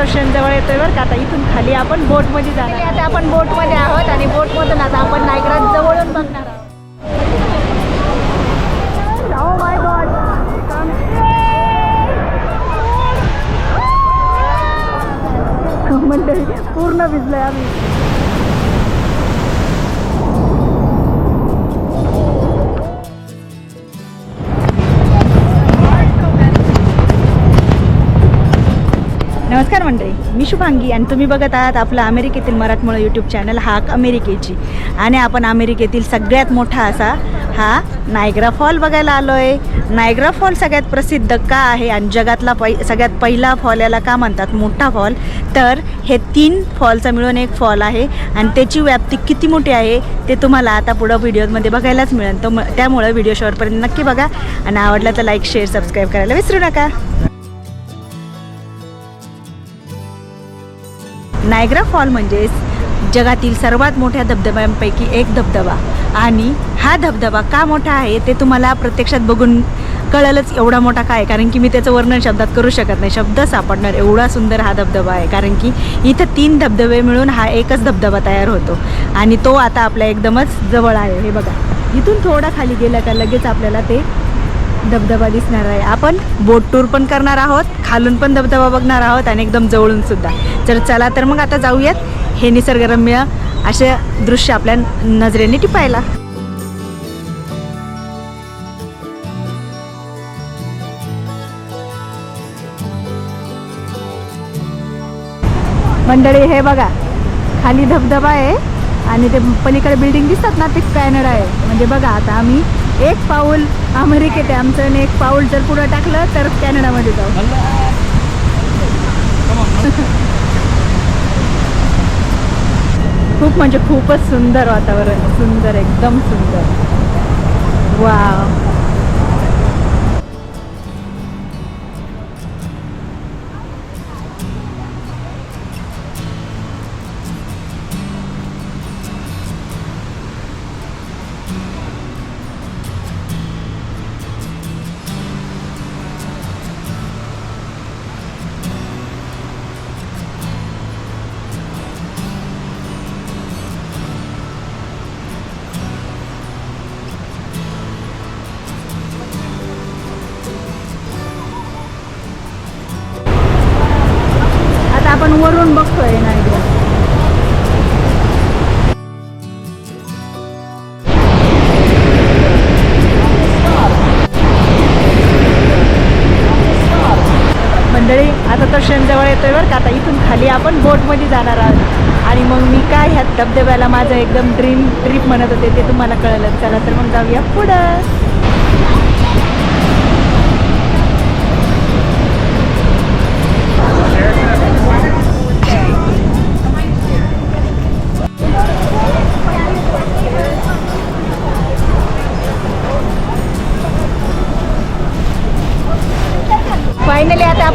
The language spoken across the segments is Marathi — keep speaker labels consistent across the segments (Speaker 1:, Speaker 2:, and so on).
Speaker 1: मंडळी आता तो क्षण जवळ येतोय बरं का. आता इथून खाली आपण बोटमध्ये जाणार आता आपण बोटमध्ये आहोत आणि बोटमधून आता आपण नायगरात जवळून बघणार आहोत. Oh. मंडळी पूर्ण भिजलोय आम्ही. नमस्कार मंडळी मी शुभांगी आणि तुम्ही बघत आहात आपलं अमेरिकेतील मराठमोळं यूट्यूब चॅनल हाक अमेरिकेची. आणि आपण अमेरिकेतील सगळ्यात मोठा असा हा नायग्रा फॉल बघायला आलो आहे नायग्रा फॉल सगळ्यात प्रसिद्ध का आहे आणि जगातला पै सगळ्यात पहिला फॉल याला का म्हणतात? मोठा फॉल तर हे तीन फॉलचा मिळून एक फॉल आहे आणि त्याची व्याप्ती किती मोठी आहे ते तुम्हाला आता पुढं व्हिडिओमध्ये बघायलाच मिळेल. तर म त्यामुळं व्हिडिओ शॉर्टपर्यंत नक्की बघा आणि आवडला तर लाईक शेअर सबस्क्राईब करायला विसरू नका. नायग्रा फॉल म्हणजेच जगातील सर्वात मोठ्या धबधब्यांपैकी एक धबधबा. आणि हा धबधबा का मोठा आहे ते तुम्हाला प्रत्यक्षात बघून कळलंच एवढा मोठा काय कारण की मी त्याचं वर्णन शब्दात करू शकत नाही. शब्द सापडणार एवढा सुंदर हा धबधबा आहे. कारण की इथं तीन धबधबे मिळून हा एकच धबधबा तयार होतो. आणि तो आता आपल्या एकदमच जवळ आहे. हे बघा. इथून थोडा खाली गेला का लगेच आपल्याला ते धबधबा दिसणार आहे. आपण बोट टूर पण करणार आहोत खालून पण धबधबा बघणार आहोत आणि एकदम जवळून सुद्धा. तर चला तर मग आता जाऊयात. हे निसर्गरम्य असे दृश्य आपल्या नजरेने टिपायला. मंडळी हे बघा. खाली धबधबा आहे आणि ते पलीकडे बिल्डिंग दिसतात ना ते कॅनडा आहे. म्हणजे बघा आता आम्ही एक पाऊल अमेरिकेत आहे. आमचं एक पाऊल जर पुढं टाकलं तर कॅनडामध्ये जाऊ. खूप म्हणजे खूपच सुंदर वातावरण. सुंदर एकदम सुंदर. वा आपण बघतोय ना एकदा मंडळी आता तर शेणजवळ येतोय बरं का. आता इथून खाली आपण बोटमध्ये जाणार आहोत. आणि मग मी काय ह्या धबधब्याला माझं एकदम ड्रीम ट्रिप म्हणत होते ते तुम्हाला कळलं. चला तर मग जाऊया पुढं.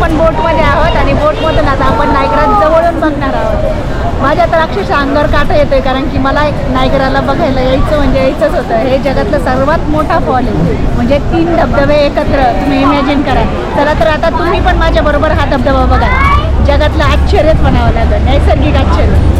Speaker 1: आपण बोटमध्ये आहोत आणि बोटमधून आता आपण नायगरात जवळून बघणार आहोत. माझ्या तर अक्षरशः अंगावर काटा येतोय कारण की मला नायगराला बघायला यायचं म्हणजे यायचंच होतं. हे जगातलं सर्वात मोठा फॉल आहे. म्हणजे तीन धबधबे एकत्र तुम्ही इमॅजिन करा. चला तर आता तुम्ही पण माझ्याबरोबर हा धबधबा बघा. जगातलं आश्चर्यच म्हणावं लागेल. नैसर्गिक आश्चर्य.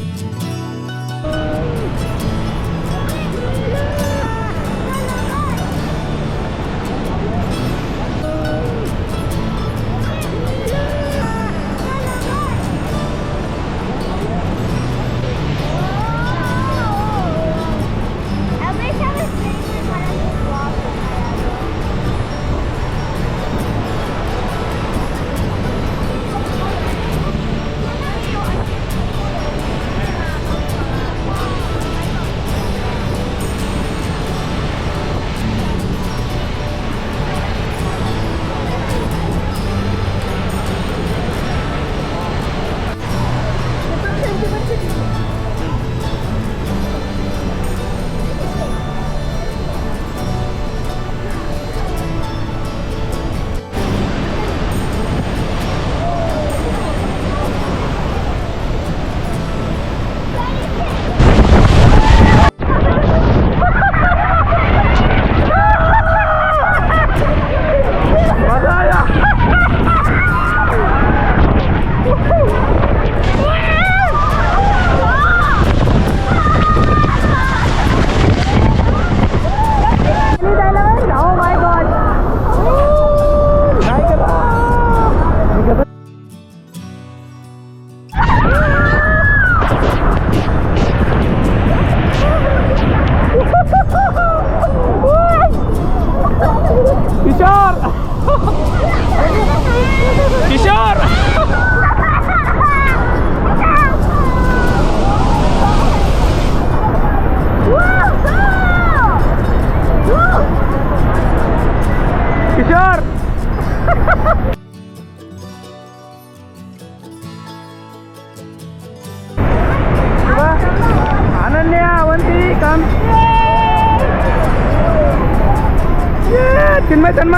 Speaker 2: กินไหมจัน
Speaker 3: ไห
Speaker 1: ม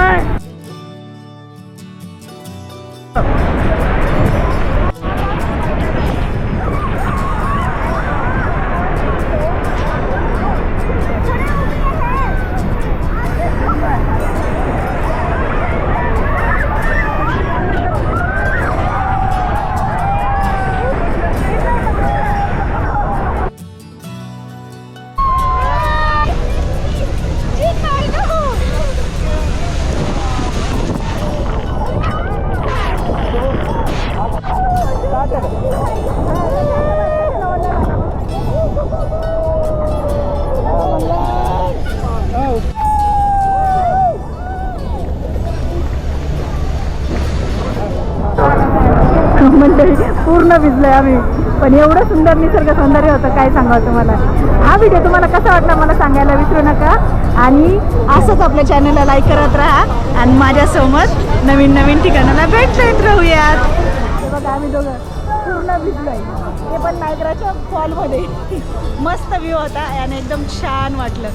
Speaker 1: पूर्ण भिजलोय आम्ही. पण एवढं सुंदर निसर्ग सौंदर्य होतं काय सांगावं तुम्हाला? हा व्हिडिओ तुम्हाला कसा वाटला मला सांगायला विसरू नका. आणि असंच आपल्या चॅनलला लाईक करत राहा. आणि माझ्यासोबत नवीन नवीन ठिकाणाला भेट देत राहूयात बघा आम्ही दोघं पूर्ण भिजलोय ते पण नायगराच्या फॉलमध्ये मस्त व्ह्यू होता आणि एकदम छान वाटलं.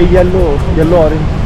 Speaker 3: Yellow yellow orange